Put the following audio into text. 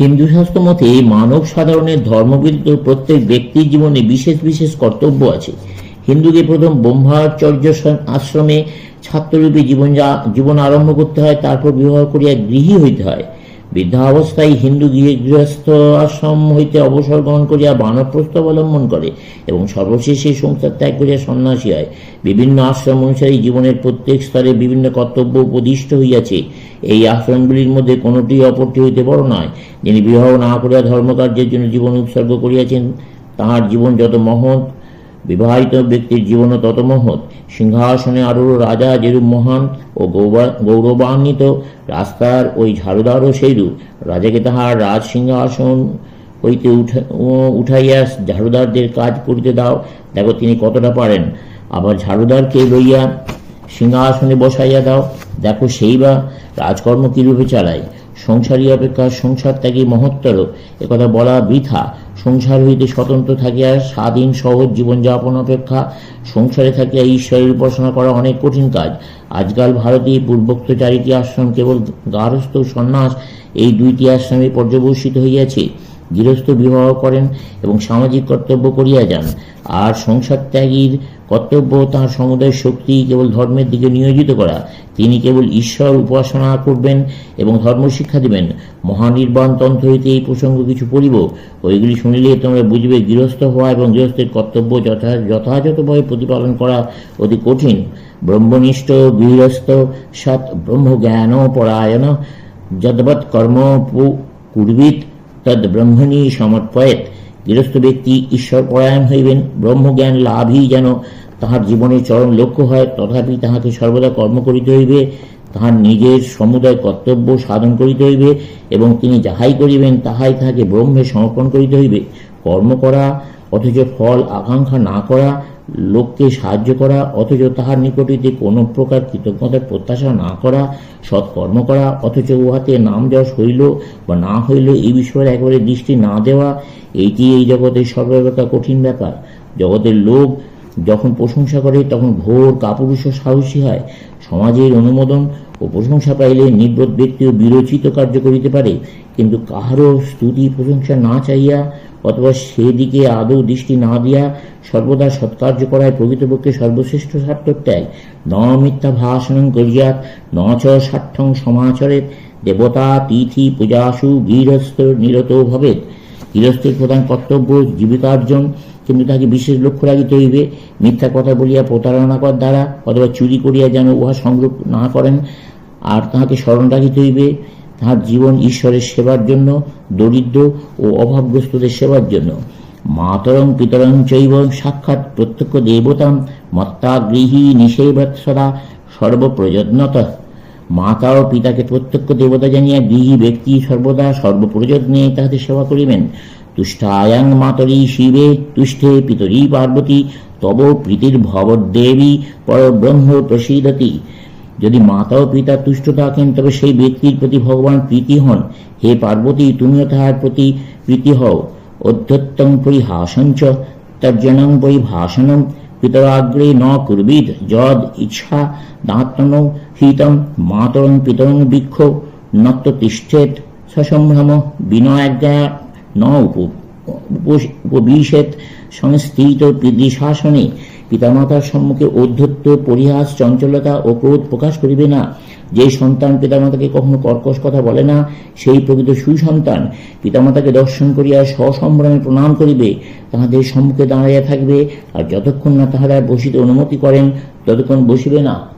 হিন্দু শাস্ত্র মতে মানব সাধারণের ধর্মবিরুদ্ধ প্রত্যেক ব্যক্তির জীবনে বিশেষ বিশেষ কর্তব্য আছে। হিন্দুকে প্রথম ব্রহ্মাচর্য আশ্রমে ছাত্ররূপে জীবন যা- জীবন আরম্ভ করতে হয়, তারপর বিবাহ করিয়া গৃহী হইতে হয়। বৃদ্ধাবস্থায় হিন্দু গৃহে গৃহস্থ আশ্রম হইতে অবসর গ্রহণ করিয়া বানপ্রস্থ অবলম্বন করে এবং সর্বশেষে সংসার ত্যাগ করিয়া সন্ন্যাসী হয়। বিভিন্ন আশ্রম অনুসারে জীবনের প্রত্যেক স্তরে বিভিন্ন কর্তব্য উপদিষ্ট হইয়াছে। এই আশ্রমগুলির মধ্যে কোনোটি অপরটি হইতে বড় নয়। যিনি বিবাহ না করিয়া ধর্মকার্যের জন্য জীবন উৎসর্গ করিয়াছেন, তাহার জীবন যত মহৎ বিবাহিত ব্যক্তির জীবনও তত মহৎ সিংহাসনে আরূঢ় রাজা যেরূপ মহান ও গৌরবান্বিত, রাস্তার ওই ঝাড়ুদারও সেইরূপ। রাজাকে তাহার রাজ সিংহাসন হইতে উঠাইয়া ঝাড়ুদারদের কাজ করিতে দাও। দেখো তিনি কতটা পারেন। আবার ঝাড়ুদারকে লইয়া সিংহাসনে বসাইয়া দাও। দেখো সেই বা রাজকর্ম কীরূপে চালায়। সংসারী অপেক্ষা সংসার ত্যাগী মহত্তর একথা বলা বৃথা। সংসার হইতে স্বতন্ত্র থাকিয়া স্বাধীন, সহজ জীবনযাপন অপেক্ষা। সংসারে থাকিয়া ঈশ্বরের উপাসনা করা অনেক কঠিন কাজ। আজকাল ভারতে পূর্বোক্ত চারিটি আশ্রম কেবল গার্হস্থ সন্ন্যাস এই দুইটি আশ্রমে পর্যবসিত হইয়াছে। গৃহস্থ বিবাহ করেন এবং সামাজিক কর্তব্য করিয়া যান। আর সংসার ত্যাগীর কর্তব্য তাহার সমুদায় শক্তি কেবল ধর্মের দিকে নিয়োজিত করা। তিনি কেবল ঈশ্বর উপাসনা করবেন এবং ধর্ম শিক্ষা দিবেন। মহানির্বাণ তন্ত্র হইতে এই প্রসঙ্গ কিছু পড়িব। ওইগুলি শুনিলে তোমরা বুঝবে গৃহস্থ হওয়া এবং গৃহস্থের কর্তব্য যথা যথাযথভাবে প্রতিপালন করা অতি কঠিন। ব্রহ্মনিষ্ঠ, গৃহস্থ, সৎ ব্রহ্মজ্ঞান পরায়ণ যদবৎ কর্ম কুর্বিত তদ ব্রহ্মণী সমর্পয়েত। গৃহস্থ ব্যক্তি ঈশ্বর পরায়ণ হইবেন, ব্রহ্মজ্ঞান লাভই যেন তাহার জীবনের চরম লক্ষ্য হয়, তথাপি তাহাকে সর্বদা কর্ম করিতে হইবে, তাহার নিজের সমুদায় কর্তব্য সাধন করিতে হইবে, এবং তিনি যাহাই করিবেন তাহাই তাহাকে ব্রহ্মে সমর্পণ করিতে হইবে। কর্ম করা অথচ ফল আকাঙ্ক্ষা না করা, লোককে সাহায্য করা, অথচ তাহার নিকটিতে কোনো প্রকার কৃতজ্ঞতার প্রত্যাশা না করা, সৎকর্ম করা, অথচ উহাতে নাম যশ হইল বা না হইল এই বিষয়ে একেবারে দৃষ্টি না দেওয়া, এইটি এই জগতের সর্বাপেক্ষা কঠিন ব্যাপার। জগতের লোক যখন প্রশংসা করে, তখন ঘোর কাপুরুষ সাহসী হয়। সমাজের অনুমোদন ও প্রশংসা পাইলে নিব্রত ব্যক্তিও বিরোচিত কার্য করিতে পারে। কিন্তু কাহারও স্তুতি প্রশংসা না চাইয়া অথবা সেদিকে আদৌ দৃষ্টি না দিয়া সর্বদা সৎকার্য করায় প্রকৃতপক্ষে সর্বশ্রেষ্ঠ সার্থত্যাগ ন মিথ্যা ভাষণং করিয়াত, ন চ সার্থং সমাচরেত, দেবতা, তিথি, পূজাসু, গৃহস্থ, নিরত ভবেত। গৃহস্থের প্রধান কর্তব্য জীবিকার্জন। কিন্তু তাকে বিশেষ লক্ষ্য রাখিতে হইবে, মিথ্যা কথা বলিয়া প্রতারণা করার দ্বারা অথবা চুরি করিয়া যেন উহা সংগ্রহ না করেন। আর তাহাকে স্মরণ রাখিতে হইবে, তাহার জীবন ঈশ্বরের সেবার জন্য, দরিদ্র ও অভাবগ্রস্তদের সেবার জন্য। মাতরং পিতরং চৈব সাক্ষাৎ প্রত্যক্ষ দেবতাম মত্তা গৃহী নিষেবৎ সদা সর্বপ্রযত্নত। মাতা ও পিতাকে প্রত্যক্ষ দেবতা জানিয়া গৃহী ব্যক্তি সর্বদা সর্বপ্রযত্নে তাহাদের সেবা করিবেন। তুষ্ঠায়াং মাতরি শিবে তুষ্ঠে পিতরি পার্বতী, তব প্রীতির ভবদেবী পরব্রহ্ম প্রসীদতি। যদি মাতা ও পিতা তুষ্ট থাকেন, তবে সেই ব্যক্তির প্রতি ভগবান প্রীতি হন। হে পার্বতী, তুমিও তাহার প্রতি প্রীতি হও। অধ্যত্তং পরিহাসঞ্চ তর্জনং পরিভাষণম পিতরাগ্রে ন কুর্বিদ যদ ইচ্ছা দাঁতন হিতম মাতরং পিতরং বৃক্ষ নত্ত তিষ্ঠেত সসম্ভ্রম বিনয়াজ্ঞা ন উপ- উপ- উপবিশেত সংস্থিত পিতৃশাসনে পিতামাতার সম্মুখে ঔদ্ধত্য পরিহাস, চঞ্চলতা ও ক্রোধ প্রকাশ করিবে না। যে সন্তান পিতামাতাকে কখনো কর্কশ কথা বলে না, সেই প্রকৃত সুসন্তান পিতামাতাকে দর্শন করিয়া সসম্ভ্রমে প্রণাম করিবে, তাহাদের সম্মুখে দাঁড়াইয়া থাকবে, আর যতক্ষণ না তাহারা বসিতে অনুমতি করেন, ততক্ষণ বসিবে না।